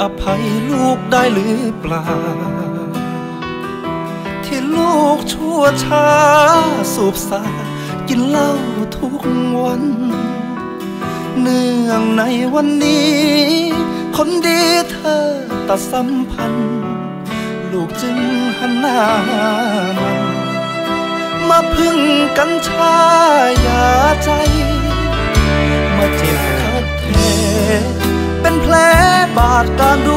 อภัยลูกได้หรือเปล่า ที่ลูกชั่วช้าสูบสากินเหล้าทุกวัน เนื่องในวันนี้ คนดีเธอตัดสัมพันธ์ ลูกจึงหันหน้ามันมาพึ่งกัญชายา απ' τα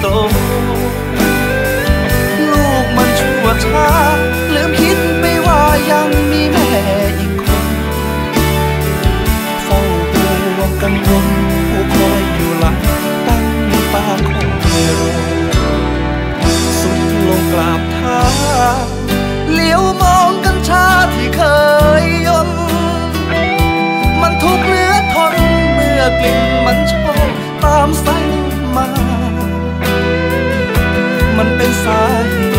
โต ลูกมันชั่วช้า inside.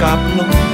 cạp lông